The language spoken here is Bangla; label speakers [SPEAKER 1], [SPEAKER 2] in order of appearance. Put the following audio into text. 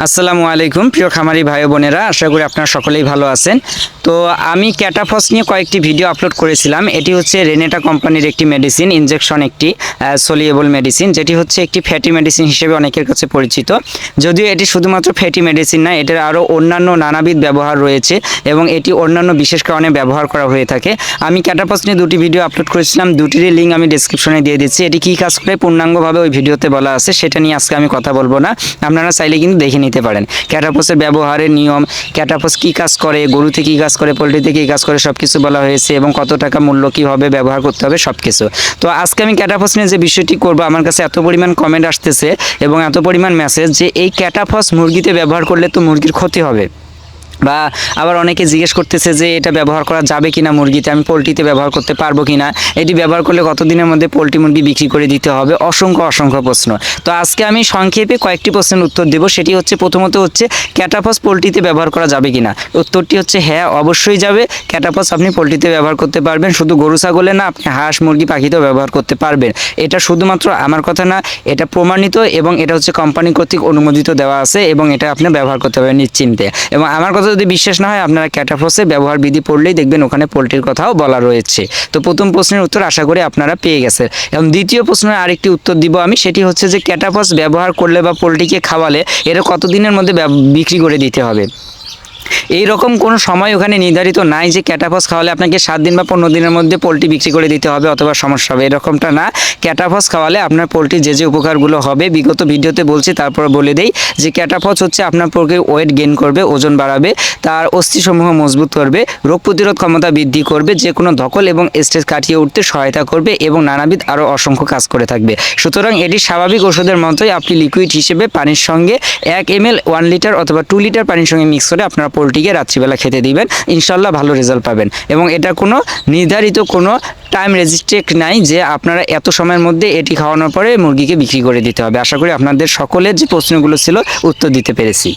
[SPEAKER 1] আসসালামু আলাইকুম, প্রিয় খামারি ভাই বোনেরা, আশা করি আপনারা সকলেই ভালো আছেন। তো আমি ক্যাটাফস নিয়ে কয়েকটি ভিডিও আপলোড করেছিলাম। এটি হচ্ছে রেনেটা কোম্পানির একটি মেডিসিন ইনজেকশন একটি সলিয়েবল মেডিসিন যেটি হচ্ছে একটি ফ্যাটি মেডিসিন হিসেবে অনেকের কাছে পরিচিত। যদিও এটি শুধুমাত্র ফ্যাটি মেডিসিন না, এটার আরও অন্যান্য নানাবিধ ব্যবহার রয়েছে এবং এটি অন্যান্য বিশেষ কারণে ব্যবহার করা হয়ে থাকে। আমি ক্যাটাফস নিয়ে দুটি ভিডিও আপলোড করেছিলাম, দুটিরই লিঙ্ক আমি ডিসক্রিপশনে দিয়ে দিচ্ছি। এটি কী কাজ করে? পূর্ণাঙ্গভাবে ওই ভিডিওতে বলা আছে, সেটা নিয়ে আজকে আমি কথা বলব না। আপনারা চাইলে কিন্তু দেখে নিতে পারেন। ক্যাটাপসের ব্যবহারের নিয়ম ক্যাটাপস কী কাজ করে গরুতে কী কাজ করে পোলট্রিতে কী কাজ করে সব কিছু বলা হয়েছে এবং কত টাকা মূল্য কীভাবে ব্যবহার করতে হবে সব কিছু তো আজকে আমি ক্যাটাফস নিয়ে যে বিষয়টি করব, আমার কাছে এত পরিমাণ কমেন্ট আসতেছে এবং এত পরিমাণ মেসেজ যে এই ক্যাটাফস মুরগিতে ব্যবহার করলে তো মুরগির ক্ষতি হবে। বা আবার অনেকে জিজ্ঞেস করতেছে যে এটা ব্যবহার করা যাবে কিনা মুরগিতে, আমি পোলট্রিতে ব্যবহার করতে পারব কিনা? এটি ব্যবহার করলে কতদিনের মধ্যে পোলট্রি মুরগি বিক্রি করে দিতে হবে? অসংখ্য অসংখ্য প্রশ্ন। তো আজকে আমি সংক্ষেপে কয়েকটি প্রশ্নের উত্তর দেব। সেটি হচ্ছে, প্রথমত হচ্ছে, ক্যাটাফস পোলট্রিতে ব্যবহার করা যাবে কিনা? উত্তরটি হচ্ছে হ্যাঁ অবশ্যই যাবে। ক্যাটাফস আপনি পোলট্রিতে ব্যবহার করতে পারবেন। শুধু গরু ছাগলে না, আপনি হাঁস, মুরগি, পাখিতেও ব্যবহার করতে পারবেন। এটা শুধুমাত্র আমার কথা না, এটা প্রমাণিত এবং এটা হচ্ছে কোম্পানি কর্তৃক অনুমোদিত দেওয়া আছে এবং এটা আপনি ব্যবহার করতে পারবেন নিশ্চিন্তে। এবং আমার কথা যদি বিশ্বাস না হয়, আপনারা ক্যাটাফসে ব্যবহার বিধি পড়লেই দেখবেন ওখানে পোলট্রির কথাও বলা রয়েছে। তো প্রথম প্রশ্নের উত্তর আশা করি আপনারা পেয়ে গেছেন। এবং দ্বিতীয় প্রশ্নের আরেকটি উত্তর দিব আমি, সেটি হচ্ছে যে ক্যাটাফস ব্যবহার করলে বা পোলট্রিকে খাওয়ালে এরা কতদিনের মধ্যে বিক্রি করে দিতে হবে? এই রকম কোনো সময় ওখানে নির্ধারিত নাই যে ক্যাটাফস খাওয়ালে আপনাকে সাত দিন বা পনেরো দিনের মধ্যে পোলট্রি বিক্রি করে দিতে হবে অথবা সমস্যা হবে। এরকমটা না। ক্যাটাফস খাওয়ালে আপনার পোলট্রির যে যে উপকারগুলো হবে, বিগত ভিডিওতে বলছি, তারপর বলে দেই যে ক্যাটাফস হচ্ছে আপনার পোলট্রির ওয়েট গেইন করবে, ওজন বাড়াবে, তার অস্থিসমূহ মজবুত করবে, রোগ প্রতিরোধ ক্ষমতা বৃদ্ধি করবে, যে কোনো ধকল এবং স্ট্রেস কাটিয়ে উঠতে সহায়তা করবে এবং নানাবিধ আরও অসংখ্য কাজ করে থাকবে। সুতরাং এটি স্বাভাবিক ওষুধের মতোই আপনি লিকুইড হিসেবে পানির সঙ্গে এক এম ওয়ান লিটার অথবা টু লিটার পানির সঙ্গে মিক্স করে আপনার আপনারা পোলট্রিকে রাত্রিবেলা খেতে দিবেন ইনশাল্লাহ ভালো রেজাল্ট পাবেন। এবং এটা কোনো নির্ধারিত কোনো টাইম রেজিস্ট্রেক নাই যে আপনারা এত সময়ের মধ্যে এটি খাওয়ানোর পরে মুরগিকে বিক্রি করে দিতে হবে। আশা করি আপনাদের সকলের যে প্রশ্নগুলো ছিল উত্তর দিতে পেরেছি।